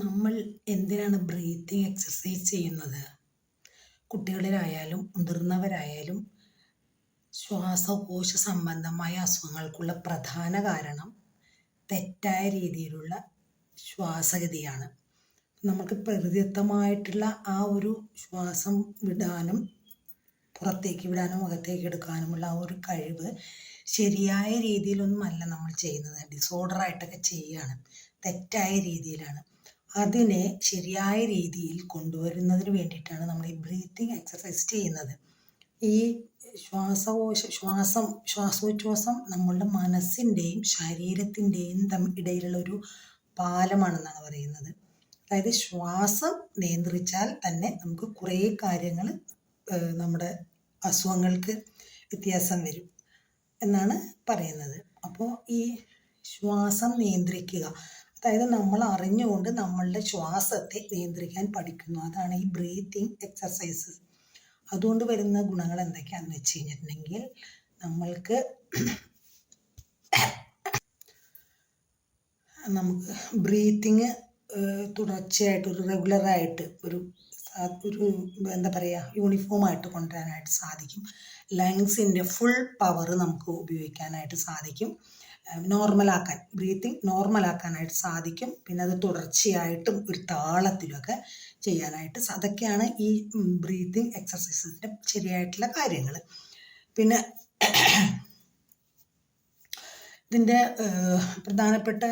നമ്മൾ എന്തിനാണ് breathing exercise ചെയ്യുന്നത്? കുട്ടികളിലായാലും മുതിർന്നവരായാലും ശ്വാസകോശ സംബന്ധമായ അസുഖങ്ങൾക്കുള്ള പ്രധാന കാരണം തെറ്റായ രീതിയിലുള്ള ശ്വാസഗതിയാണ്. നമുക്ക് പ്രകൃതിദത്തമായിട്ടുള്ള ആ ഒരു ശ്വാസം വിടാനും പുറത്തേക്ക് വിടാനും അകത്തേക്ക് എടുക്കാനുമുള്ള ആ ഒരു കഴിവ് ശരിയായ രീതിയിലൊന്നുമല്ല നമ്മൾ ചെയ്യുന്നത്. ഡിസോർഡറായിട്ടൊക്കെ ചെയ്യുകയാണ്. തെറ്റായ രീതിയിലാണ്. അതിനെ ശരിയായ രീതിയിൽ കൊണ്ടുവരുന്നതിന് വേണ്ടിയിട്ടാണ് നമ്മൾ ഈ ബ്രീത്തിങ് എക്സസൈസ് ചെയ്യുന്നത്. ഈ ശ്വാസകോശ ശ്വാസം ശ്വാസോച്ഛ്വാസം നമ്മളുടെ മനസ്സിന്റെയും ശരീരത്തിന്റെയും തമ്മിൽ ഇടയിലുള്ള ഒരു പാലമാണെന്നാണ് പറയുന്നത്. അതായത് ശ്വാസം നിയന്ത്രിച്ചാൽ തന്നെ നമുക്ക് കുറേ കാര്യങ്ങൾ നമ്മുടെ അസുഖങ്ങൾക്ക് വ്യത്യാസം വരും എന്നാണ് പറയുന്നത്. അപ്പോൾ ഈ ശ്വാസം നിയന്ത്രിക്കുക അതായത് നമ്മൾ അറിഞ്ഞുകൊണ്ട് നമ്മളുടെ ശ്വാസത്തെ നിയന്ത്രിക്കാൻ പഠിക്കുന്നു. അതാണ് ഈ ബ്രീത്തിങ് എക്സസൈസ് അതുകൊണ്ട് വരുന്ന ഗുണങ്ങൾ എന്തൊക്കെയാണെന്ന് വെച്ച് കഴിഞ്ഞിട്ടുണ്ടെങ്കിൽ നമ്മൾക്ക് നമുക്ക് ബ്രീത്തിങ് തുടർച്ചയായിട്ട് ഒരു റെഗുലറായിട്ട് ഒരു ഒരു എന്താ പറയുക യൂണിഫോം ആയിട്ട് കൊണ്ടുവരാനായിട്ട് സാധിക്കും. ലങ്സിന്റെ ഫുൾ പവർ നമുക്ക് ഉപയോഗിക്കാനായിട്ട് സാധിക്കും. നോർമലാക്കാൻ ബ്രീത്തിങ് നോർമലാക്കാനായിട്ട് സാധിക്കും. പിന്നെ അത് തുടർച്ചയായിട്ടും ഒരു താളത്തിലൊക്കെ ചെയ്യാനായിട്ട് അതൊക്കെയാണ് ഈ ബ്രീത്തിങ് എക്സസൈസിന്റെ ശരിയായിട്ടുള്ള കാര്യങ്ങൾ പിന്നെ ഇതിന്റെ പ്രധാനപ്പെട്ട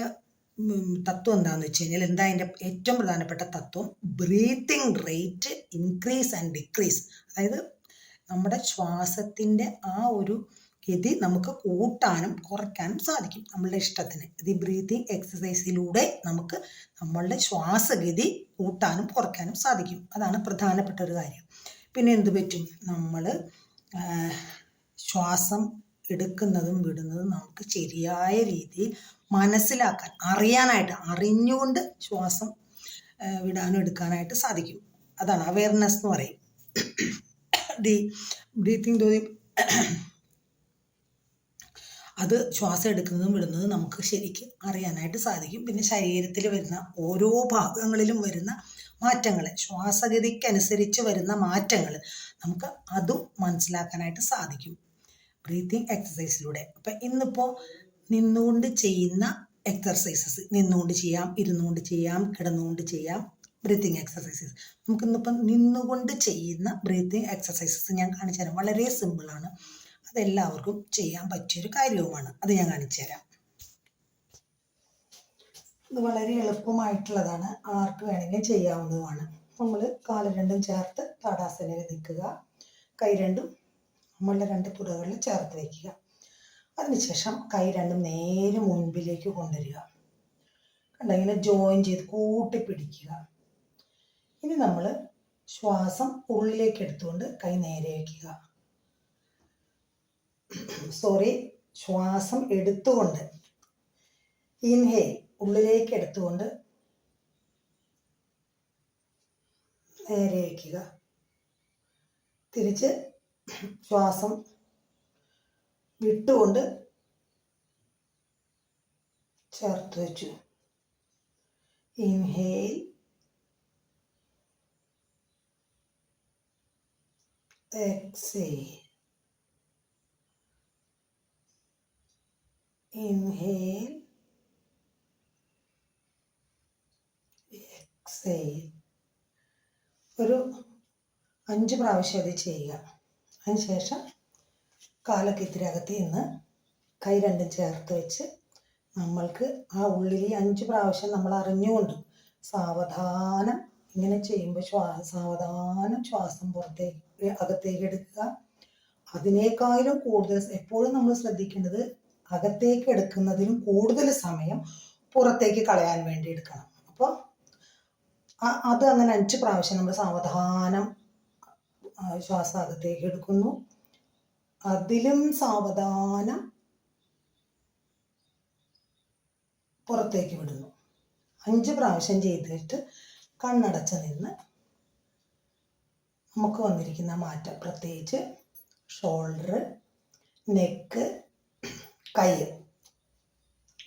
തത്വം എന്താണെന്ന് വെച്ച് കഴിഞ്ഞാൽ എന്താ അതിന്റെ ഏറ്റവും പ്രധാനപ്പെട്ട തത്വം? Breathing rate increase and decrease അതായത് നമ്മുടെ ശ്വാസത്തിന്റെ ആ ഒരു ഗതി നമുക്ക് കൂട്ടാനും കുറയ്ക്കാനും സാധിക്കും നമ്മളുടെ ഇഷ്ടത്തിന്. ഈ ബ്രീത്തിങ് എക്സസൈസിലൂടെ നമുക്ക് നമ്മളുടെ ശ്വാസഗതി കൂട്ടാനും കുറയ്ക്കാനും സാധിക്കും. അതാണ് പ്രധാനപ്പെട്ട ഒരു കാര്യം. പിന്നെ എന്ത് പറ്റും? നമ്മൾ ശ്വാസം എടുക്കുന്നതും വിടുന്നതും നമുക്ക് ശരിയായ രീതിയിൽ മനസ്സിലാക്കാൻ അറിയാനായിട്ട് അറിഞ്ഞുകൊണ്ട് ശ്വാസം വിടാനും എടുക്കാനായിട്ട് സാധിക്കും. അതാണ് അവയർനെസ് എന്ന് പറയും. ദി ബ്രീത്തിങ് ദോ അത് ശ്വാസം എടുക്കുന്നതും വിടുന്നതും നമുക്ക് ശരിക്കും അറിയാനായിട്ട് സാധിക്കും. പിന്നെ ശരീരത്തിൽ വരുന്ന ഓരോ ഭാഗങ്ങളിലും വരുന്ന മാറ്റങ്ങൾ ശ്വാസഗതിക്കനുസരിച്ച് വരുന്ന മാറ്റങ്ങൾ നമുക്ക് അതും മനസ്സിലാക്കാനായിട്ട് സാധിക്കും. ബ്രീത്തിങ് എക്സസൈസിലൂടെ അപ്പം ഇന്നിപ്പോൾ നിന്നുകൊണ്ട് ചെയ്യുന്ന എക്സർസൈസസ് നിന്നുകൊണ്ട് ചെയ്യാം ഇരുന്നുകൊണ്ട് ചെയ്യാം കിടന്നുകൊണ്ട് ചെയ്യാം ബ്രീത്തിങ് എക്സസൈസസ് നമുക്കിന്നിപ്പം നിന്നുകൊണ്ട് ചെയ്യുന്ന ബ്രീത്തിങ് എക്സസൈസസ് ഞാൻ കാണിച്ചു തരാം വളരെ സിമ്പിളാണ് അതെല്ലാവർക്കും ചെയ്യാൻ പറ്റിയൊരു കാര്യവുമാണ്. അത് ഞാൻ കാണിച്ചു തരാം. ഇത് വളരെ എളുപ്പമായിട്ടുള്ളതാണ്. ആർക്ക് വേണമെങ്കിലും ചെയ്യാവുന്നതുമാണ്. നമ്മൾ കാൽ രണ്ടും ചേർത്ത് താടാസനയിൽ നിൽക്കുക. കൈ രണ്ടും നമ്മളുടെ രണ്ട് തുടകളിൽ ചേർത്ത് വയ്ക്കുക. അതിനുശേഷം കൈ രണ്ടും നേരെ മുൻപിലേക്ക് കൊണ്ടുവരിക. കണ്ട? ഇങ്ങനെ ജോയിൻ ചെയ്ത് കൂട്ടി പിടിക്കുക ഇനി നമ്മൾ ശ്വാസം ഉള്ളിലേക്ക് എടുത്തുകൊണ്ട് കൈ നേരെ വയ്ക്കുക. സോറി ശ്വാസം എടുത്തുകൊണ്ട്. ഇൻഹേ ഉള്ളിലേക്ക് എടുത്തുകൊണ്ട് നേരെ വയ്ക്കുക തിരിച്ച് ശ്വാസം വിട്ടുകൊണ്ട് ചേർത്ത് വെച്ചു. Inhale exhale inhale. Exhale. ഒരു അഞ്ച് പ്രാവശ്യം അത് ചെയ്യുക. അതിനുശേഷം കാലൊക്കെ ഇത്തിരി അകത്ത് നിന്ന് കൈ രണ്ടും ചേർത്ത് വെച്ച് നമ്മൾക്ക് ആ ഉള്ളിൽ അഞ്ച് പ്രാവശ്യം നമ്മൾ അറിഞ്ഞുകൊണ്ട് സാവധാനം ഇങ്ങനെ ചെയ്യുമ്പോൾ ശ്വാ സാവധാനം ശ്വാസം പുറത്തേക്ക് അകത്തേക്ക് എടുക്കുക. അതിനേക്കാളും കൂടുതൽ എപ്പോഴും നമ്മൾ ശ്രദ്ധിക്കേണ്ടത് അകത്തേക്ക് എടുക്കുന്നതിനും കൂടുതൽ സമയം പുറത്തേക്ക് കളയാൻ വേണ്ടി എടുക്കണം. അപ്പോൾ അത് അങ്ങനെ അഞ്ച് പ്രാവശ്യം നമ്മൾ സാവധാനം ശ്വാസം അകത്തേക്ക് എടുക്കുന്നു. അതിലും സാവധാനം പുറത്തേക്ക് വിടുന്നു. അഞ്ച് പ്രാവശ്യം ചെയ്തിട്ട് കണ്ണടച്ച് നിന്ന് നമുക്ക് വന്നിരിക്കുന്ന മാറ്റം പ്രത്യേകിച്ച് ഷോൾഡർ നെക്ക് കൈ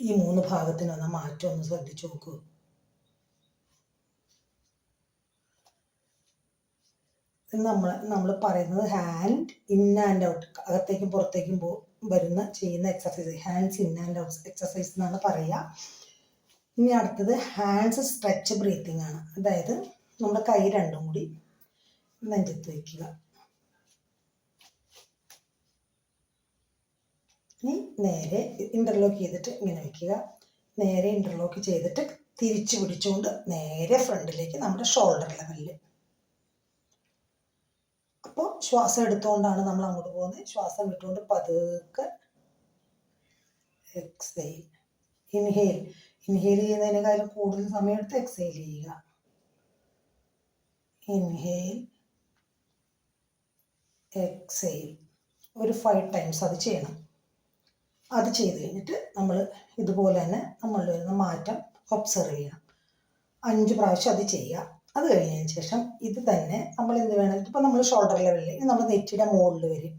ഈ മൂന്ന് ഭാഗത്തിനൊന്ന് മാറ്റം ഒന്ന് ശ്രദ്ധിച്ചു നോക്കൂ. നമ്മൾ നമ്മൾ പറയുന്നത് ഹാൻഡ് ഇൻ ആൻഡ് ഔട്ട് അകത്തേക്കും പുറത്തേക്കും പോ വരുന്ന ചെയ്യുന്ന exercise hands in and out exercise എന്നാണ് പറയുക. ഇനി അടുത്തത് ഹാൻഡ്സ് സ്ട്രെച്ച് ബ്രീത്തിങ് ആണ്. അതായത് നമ്മുടെ കൈ രണ്ടും കൂടി നെഞ്ചത്ത് വയ്ക്കുക ഇനി നേരെ ഇന്റർലോക്ക് ചെയ്തിട്ട് ഇങ്ങനെ വയ്ക്കുക നേരെ ഇന്റർലോക്ക് ചെയ്തിട്ട് തിരിച്ചു പിടിച്ചുകൊണ്ട് നേരെ ഫ്രണ്ടിലേക്ക് നമ്മുടെ ഷോൾഡർ ലെവലിൽ അപ്പോൾ ശ്വാസം എടുത്തുകൊണ്ടാണ് നമ്മൾ അങ്ങോട്ട് പോകുന്നത്. ശ്വാസം വിട്ടുകൊണ്ട് പതുക്കെ എക്സൈൽ ഇൻഹെയിൽ ഇൻഹെയിൽ ചെയ്യുന്നതിനേക്കാളും കൂടുതൽ സമയം എടുത്ത് എക്സൈൽ ചെയ്യുക. ഇൻഹെയിൽ എക്സൈൽ ഒരു ഫൈവ് ടൈംസ് അത് ചെയ്യണം. അത് ചെയ്ത് കഴിഞ്ഞിട്ട് നമ്മൾ ഇതുപോലെ തന്നെ നമ്മളിൽ വരുന്ന മാറ്റം ഒബ്സർവ് ചെയ്യണം അഞ്ച് പ്രാവശ്യം അത് ചെയ്യുക. അത് കഴിഞ്ഞതിന് ശേഷം ഇത് തന്നെ നമ്മൾ എന്ത് വേണം? ഇപ്പം നമ്മൾ ഷോൾഡർ ലെവലിൽ ഇത് നമ്മൾ നെറ്റിയുടെ മുകളിൽ വരും.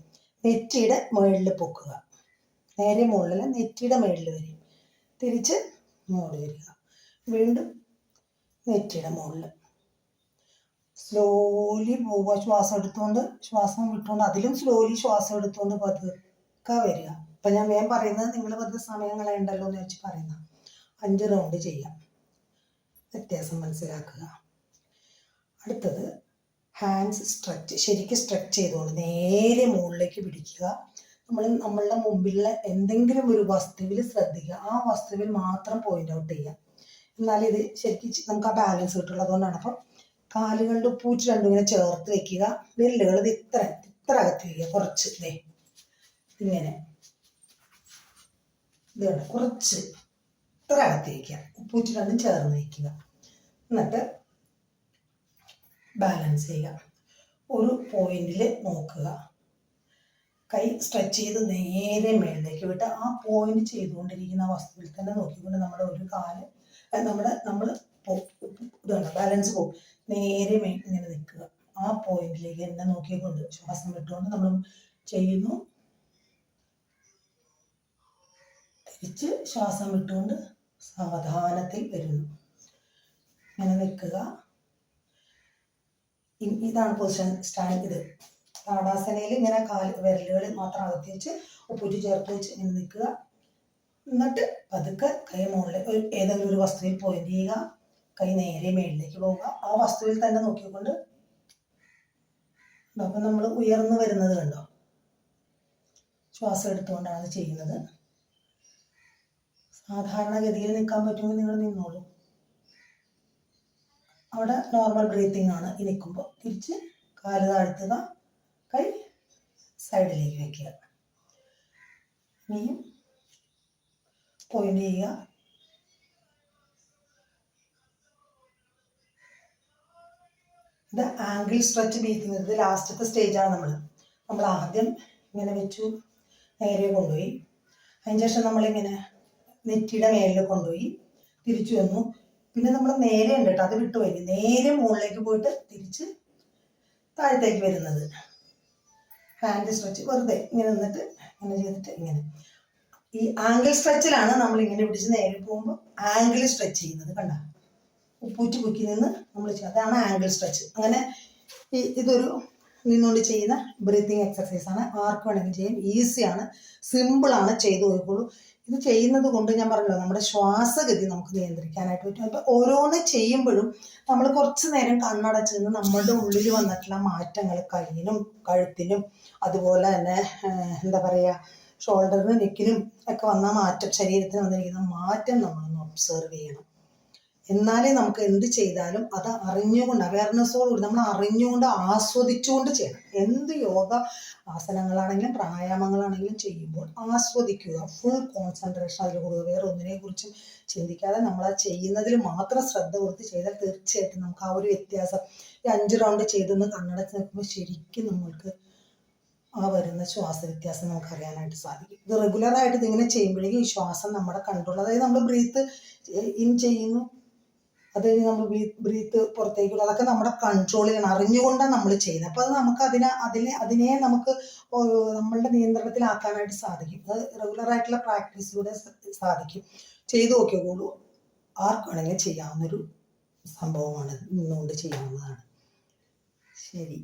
നെറ്റിയുടെ മുകളിൽ പൊക്കുക. നേരെ മുകളിൽ നെറ്റിയുടെ മുകളിൽ വരും. തിരിച്ച് മുകളിൽ വരിക. വീണ്ടും നെറ്റിയുടെ മുകളിൽ സ്ലോലി പോവുക. ശ്വാസം എടുത്തുകൊണ്ട് ശ്വാസം വിട്ടുകൊണ്ട് അതിലും സ്ലോലി ശ്വാസം എടുത്തുകൊണ്ട് പതുക്കെ വരിക. ഇപ്പം ഞാൻ വേഗം പറയുന്നത് നിങ്ങൾ വെറുതെ സമയം കളയണ്ടല്ലോ എന്ന് വെച്ച് പറയുന്ന അഞ്ച് റൗണ്ട് ചെയ്യാം. വ്യത്യാസം മനസ്സിലാക്കുക. അടുത്തത് ഹാൻഡ്സ് സ്ട്രെച്ച് ശരിക്കും സ്ട്രെച്ച് ചെയ്തുകൊണ്ട് നേരെ മുകളിലേക്ക് പിടിക്കുക. നമ്മൾ നമ്മളുടെ മുമ്പിലുള്ള എന്തെങ്കിലും ഒരു വസ്തുവിൽ ശ്രദ്ധിക്കുക. ആ വസ്തുവിൽ മാത്രം പോയിന്റ് ഔട്ട് ചെയ്യുക. എന്നാൽ ഇത് ശരിക്കും നമുക്ക് ആ ബാലൻസ് കിട്ടുള്ളൂ അതുകൊണ്ടാണ് അപ്പം കാലുകളുടെ പൂച്ച് രണ്ടും ഇങ്ങനെ ചേർത്ത് വെക്കുക. വിരലുകൾ ഇത് ഇത്ര ഇത്ര അകത്ത് വയ്ക്കുക. കുറച്ച് ഇങ്ങനെ ഇത് കണ്ടോ കുറച്ച് ഇത്ര അകത്ത് വയ്ക്കുക പൂച്ച് രണ്ടും ചേർന്ന് വയ്ക്കുക എന്നിട്ട് ബാലൻസ് ചെയ്യുക. ഒരു പോയിന്റിൽ നോക്കുക. കൈ സ്ട്രെച്ച് ചെയ്ത് നേരെ മേളിലേക്ക് വിട്ട് ആ പോയിന്റ് ചെയ്തുകൊണ്ടിരിക്കുന്ന വസ്തുവിൽ തന്നെ നോക്കിക്കൊണ്ട് നമ്മുടെ ഒരു കാൽ നമ്മുടെ നമ്മൾ ഇതാണ് ബാലൻസ് പോകും നേരെ ഇങ്ങനെ നിൽക്കുക. ആ പോയിന്റിലേക്ക് തന്നെ നോക്കിക്കൊണ്ട് ശ്വാസം വിട്ടുകൊണ്ട് നമ്മൾ ചെയ്യുന്നു. തിരിച്ച് ശ്വാസം വിട്ടുകൊണ്ട് സാവധാനത്തിൽ വരുന്നു. ഇങ്ങനെ നിൽക്കുക. ഇതാണ് പൊസിഷൻ സ്റ്റാൻഡ് ഇത്. താടാസനയിൽ ഇങ്ങനെ കാൽ വിരലുകൾ മാത്രം അകത്തി വെച്ച് ഉപ്പുറ്റി ചേർത്ത് വെച്ച് ഇങ്ങനെ നിൽക്കുക. എന്നിട്ട് പതുക്കെ കൈ മുകളിൽ ഒരു ഏതെങ്കിലും ഒരു വസ്തുവിൽ പോയിന്റ് ചെയ്യുക. കൈ നേരെ മേളിലേക്ക് പോവുക. ആ വസ്തുവിൽ തന്നെ നോക്കിക്കൊണ്ട് അപ്പം നമ്മൾ ഉയർന്നു വരുന്നത് കണ്ടോ? ശ്വാസം എടുത്തുകൊണ്ടാണ് ചെയ്യുന്നത്. സാധാരണഗതിയിൽ നിൽക്കാൻ പറ്റുമെങ്കിൽ നിങ്ങൾ നിന്നോളൂ. അവിടെ നോർമൽ ബ്രീത്തിങ് ആണ്. ഈ നിൽക്കുമ്പോൾ തിരിച്ച് കാൽ താഴ്ത്തുക. കൈ സൈഡിലേക്ക് വെക്കുക. ഇനിയും പോയിന്റ് ചെയ്യുക. ഇത് ആംഗിൾ സ്ട്രെച്ച് ബീത്തുന്നത് ഇത് ലാസ്റ്റത്തെ സ്റ്റേജാണ് നമ്മൾ നമ്മൾ ആദ്യം ഇങ്ങനെ വെച്ചു. നേരെ കൊണ്ടുപോയി. അതിന് ശേഷം നമ്മളിങ്ങനെ നെറ്റിയുടെ മേലിൽ കൊണ്ടുപോയി തിരിച്ചു വന്നു പിന്നെ നമ്മൾ നേരെ ഉണ്ട് കേട്ടോ അത് വിട്ടുപോയി നേരെ മുകളിലേക്ക് പോയിട്ട് തിരിച്ച് താഴത്തേക്ക് വരുന്നത്. ഹാൻഡ് സ്ട്രെച്ച് വെറുതെ ഇങ്ങനെ നിന്നിട്ട് ഇങ്ങനെ ചെയ്തിട്ട് ഇങ്ങനെ. ഈ ആംഗിൾ സ്ട്രെച്ചിലാണ് നമ്മൾ ഇങ്ങനെ പിടിച്ച് നേരെ പോകുമ്പോൾ ആംഗിൾ സ്ട്രെച്ച് ചെയ്യുന്നത് കണ്ട? ഉപ്പൂറ്റി പൊക്കി നിന്ന് നമ്മൾ അതാണ് ആംഗിൾ സ്ട്രെച്ച് അങ്ങനെ ഈ ഇതൊരു നിന്നുകൊണ്ട് ചെയ്യുന്ന ബ്രീത്തിങ് എക്സസൈസ് ആണ്. ആർക്ക് വേണമെങ്കിലും ചെയ്യാം. ഈസിയാണ് സിമ്പിളാണ് ചെയ്തു പോയിക്കോളൂ. ഇത് ചെയ്യുന്നത് കൊണ്ട് ഞാൻ പറഞ്ഞല്ലോ നമ്മുടെ ശ്വാസഗതി നമുക്ക് നിയന്ത്രിക്കാനായിട്ട് പറ്റും. അപ്പോൾ ഓരോന്ന് ചെയ്യുമ്പോഴും നമ്മൾ കുറച്ച് നേരം കണ്ണടച്ച് നിന്ന് നമ്മുടെ ഉള്ളിൽ വന്നിട്ടുള്ള മാറ്റങ്ങൾ കയ്യിനും കഴുത്തിലും അതുപോലെ തന്നെ എന്താ പറയുക ഷോൾഡറിനും നെക്കിലും ഒക്കെ വന്ന മാറ്റം ശരീരത്തിന് വന്നിരിക്കുന്ന മാറ്റം നമ്മളൊന്ന് ഒബ്സർവ് ചെയ്യണം. എന്നാലേ നമുക്ക് എന്ത് ചെയ്താലും അത് അറിഞ്ഞുകൊണ്ട് അവയർനെസ്സോടുകൂടി നമ്മൾ അറിഞ്ഞുകൊണ്ട് ആസ്വദിച്ചുകൊണ്ട് ചെയ്യണം. എന്ത് യോഗ ആസനങ്ങളാണെങ്കിലും പ്രാണായാമങ്ങളാണെങ്കിലും ചെയ്യുമ്പോൾ ആസ്വദിക്കുക ഫുൾ കോൺസെൻട്രേഷൻ അതിൽ കൊടുക്കുക വേറെ ഒന്നിനെ കുറിച്ചും ചിന്തിക്കാതെ നമ്മൾ ആ ചെയ്യുന്നതിൽ മാത്രം ശ്രദ്ധ കൊടുത്ത് ചെയ്താൽ തീർച്ചയായിട്ടും നമുക്ക് ആ ഒരു വ്യത്യാസം ഈ അഞ്ച് റൗണ്ട് ചെയ്തൊന്ന് കണ്ണടച്ച് നിൽക്കുമ്പോൾ ശരിക്കും നമ്മൾക്ക് ആ വരുന്ന ശ്വാസ വ്യത്യാസം നമുക്ക് അറിയാനായിട്ട് സാധിക്കും. ഇത് റെഗുലറായിട്ട് ഇതിങ്ങനെ ചെയ്യുമ്പോഴേക്കും ഈ ശ്വാസം നമ്മുടെ കൺട്രോൾ അതായത് നമ്മൾ ബ്രീത്ത് ഇൻ ചെയ്യുന്നു. അത് കഴിഞ്ഞ് നമ്മൾ ബ്രീത്ത് പുറത്തേക്കുള്ള അതൊക്കെ നമ്മുടെ കൺട്രോളിലാണ് അറിഞ്ഞുകൊണ്ടാണ് നമ്മൾ ചെയ്യുന്നത്. അപ്പോൾ അത് നമുക്ക് അതിനെ അതിനെ അതിനെ നമുക്ക് നമ്മളുടെ നിയന്ത്രണത്തിലാക്കാനായിട്ട് സാധിക്കും. അത് റെഗുലർ ആയിട്ടുള്ള പ്രാക്ടീസിലൂടെ സാധിക്കും. ചെയ്തു നോക്കിയോളൂ ആർക്കും വേണമെങ്കിലും ചെയ്യാവുന്നൊരു സംഭവമാണ്. നിന്നുകൊണ്ട് ചെയ്യാവുന്നതാണ്. ശരി.